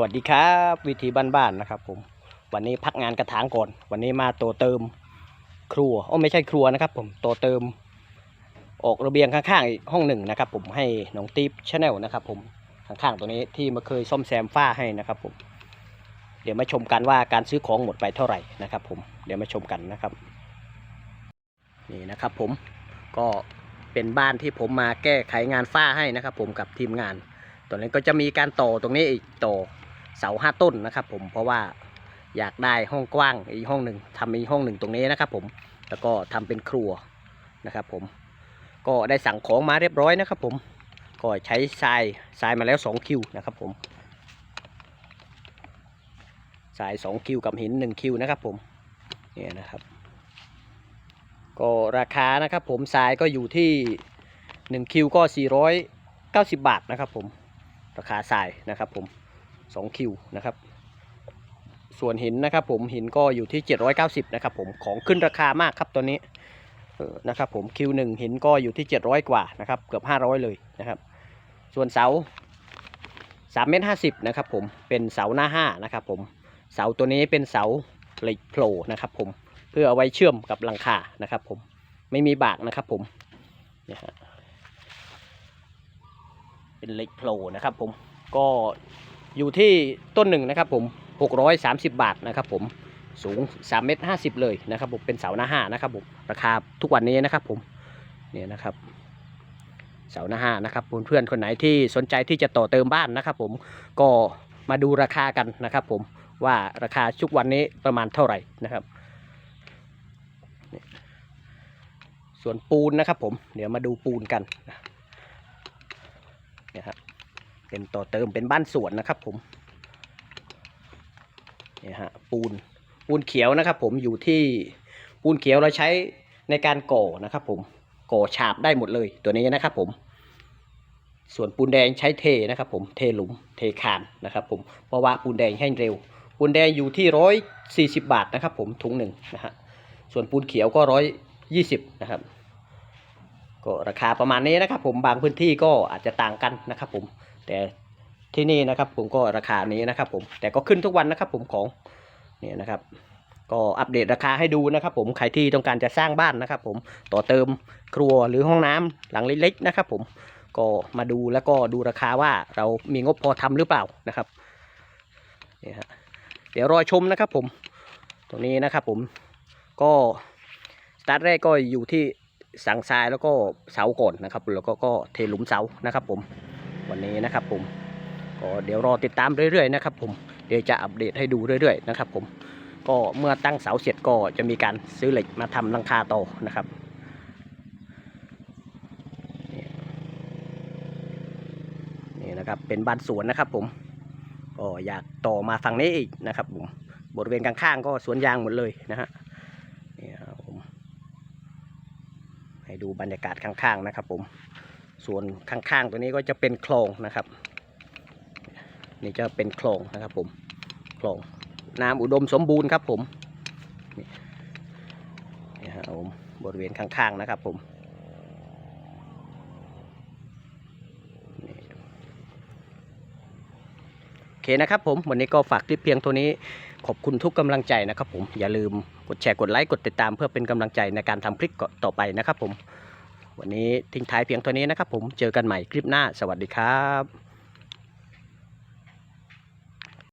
วัสดีครับ วิธีบ้านๆนะครับผม วันนี้พักงานกระถางก่อน วันนี้มาตัวเติมครัวโอ้ไม่ใช่ครัวนะครับ ผมตัวเติม ออกระเบียงข้างๆอีกห้องหนึ่งนะครับ ผมให้น้องติ๊บชาแนลนะครับ ผมข้างๆตัวนี้ที่มาเคยซ่อมแซมฝ้าให้นะครับ ผม เดี๋ยวมาชมกันว่าการซื้อของหมดไปเท่าไหร่นะครับ ผมเดี๋ยวมาชมกันนะครับ นี่นะครับ ผมก็เป็นบ้านที่ผมมาแก้ไขงานฝ้าให้นะครับ ผมกับทีมงานตัวนี้ก็จะมีการต่อตรงนี้อีกต่อ เสาห้าต้นนะครับ ผมเพราะว่าอยากได้ห้องกว้างอีกห้องหนึ่งทำอีกห้องหนึ่งตรงนี้นะครับผมแล้วก็ทำเป็นครัวนะครับ ผมก็ได้สั่งของมาเรียบร้อยนะครับ ผมก็ใช้ทรายทรายมาแล้ว2คิวนะครับ ผมทราย2คิวกับหิน1คิวนะครับ ผมเนี่ยนะครับก็ราคานะครับ ผมทรายก็อยู่ที่1คิวก็490 บาทนะครับ ผมราคาทรายนะครับ ผม 2คิวนะครับ ส่วนหินนะครับผมหินก็อยู่ที่ 790นะครับผมของขึ้นราคามากครับตัวนี้นะครับผมคิวหนึ่งหินก็อยู่ที่ 700 กว่านะครับเกือบ 500 เลยนะครับ ส่วนเสา3เมตร50นะครับผมเป็นเสาหน้า5นะครับผมเสาตัวนี้เป็นเสาเหล็กโผล่นะครับผมเพื่อเอาไว้เชื่อมกับหลังคานะครับผมไม่มีบากนะครับผมนี่ฮะเป็นเหล็กโผล่นะครับผมก็ อยู่ที่ต้นหนึ่งนะครับผม 630 บาทนะครับผมสูง3เมตร50 เลยนะครับผมเป็นเสาหน้าห้านะครับผมราคาทุกวันนี้นะครับผมเนี่ยนะครับเสาหน้าห้านะครับเพื่อนๆคนไหนที่สนใจที่จะต่อเติมบ้านนะครับผมก็มาดูราคากันนะครับผมว่าราคาชุกวันนี้ประมาณเท่าไหร่นะครับ ส่วนปูนนะครับผมเดี๋ยวมาดูปูนกันนี่ยครับ เป็นต่อเติมเป็นบ้านสวนนะครับผมเนี่ยฮะปูนปูนเขียวนะครับ ผมอยู่ที่ปูนเขียวเราใช้ในการก่อนะครับ ผมก่อฉาบได้หมดเลยตัวนี้นะครับ ผม ส่วนปูนแดงใช้เทนะครับ ผมเทหลุมเทคานนะครับ ผมเพราะว่าปูนแดงแห้งเร็ว ปูนแดงอยู่ที่ร้อยสี่สิบาทนะครับ ผมถุงหนึ่งนะฮะส่วนปูนเขียวก็ร้อยยี่สิบนะครับก็ราคาประมาณนี้นะครับ ผมบางพื้นที่ก็อาจจะต่างกันนะครับ ผม แต่ที่นี่นะครับผมก็ราคานี้นะครับผมแต่ก็ขึ้นทุกวันนะครับผมของเนี่ยนะครับก็อัปเดตราคาให้ดูนะครับผมใครที่ต้องการจะสร้างบ้านนะครับผมต่อเติมครัวหรือห้องน้ำหลังเล็กๆนะครับผมก็มาดูแล้วก็ดูราคาว่าเรามีงบพอทำหรือเปล่านะครับเนี่ยฮะเดี๋ยวรอชมนะครับผมตรงนี้นะครับผมก็สตาร์ทแรกก็อยู่ที่สังทรายแล้วก็เสาก่อนนะครับแล้วก็ก็เทหลุมเสานะครับผม วันนี้นะครับผมก็เดี๋ยวรอติดตามเรื่อยๆนะครับผมเดี๋ยวจะอัปเดตให้ดูเรื่อยๆนะครับผมก็เมื่อตั้งเสาเสร็จก็จะมีการซื้อเหล็กมาทำหลังคาต่อนะครับนี่นี่นะครับเป็นบ้านสวนนะครับผมก็อยากต่อมาฝั่งนี้อีกนะครับผมบริเวณข้างๆก็สวนยางหมดเลยนะฮะนี่ครับผมให้ดูบรรยากาศข้างๆนะครับผม ส่วนข้างๆตัวนี้ก็จะเป็นคลองนะครับ นี่จะเป็นคลองนะครับผมคลองน้ำอุดมสมบูรณ์ครับผมนี่ครับผมบริเวณข้างๆนะครับผมโอเคนะครับผมวันนี้ก็ฝากคลิปเพียงตัวนี้ขอบคุณทุกกำลังใจนะครับผมอย่าลืมกดแชร์กดไลค์กดติดตามเพื่อเป็นกำลังใจในการทำคลิปต่อไปนะครับผม วันนี้ทิ้งท้ายเพียงเท่านี้นะครับผมเจอกันใหม่คลิปหน้าสวัสดีครับ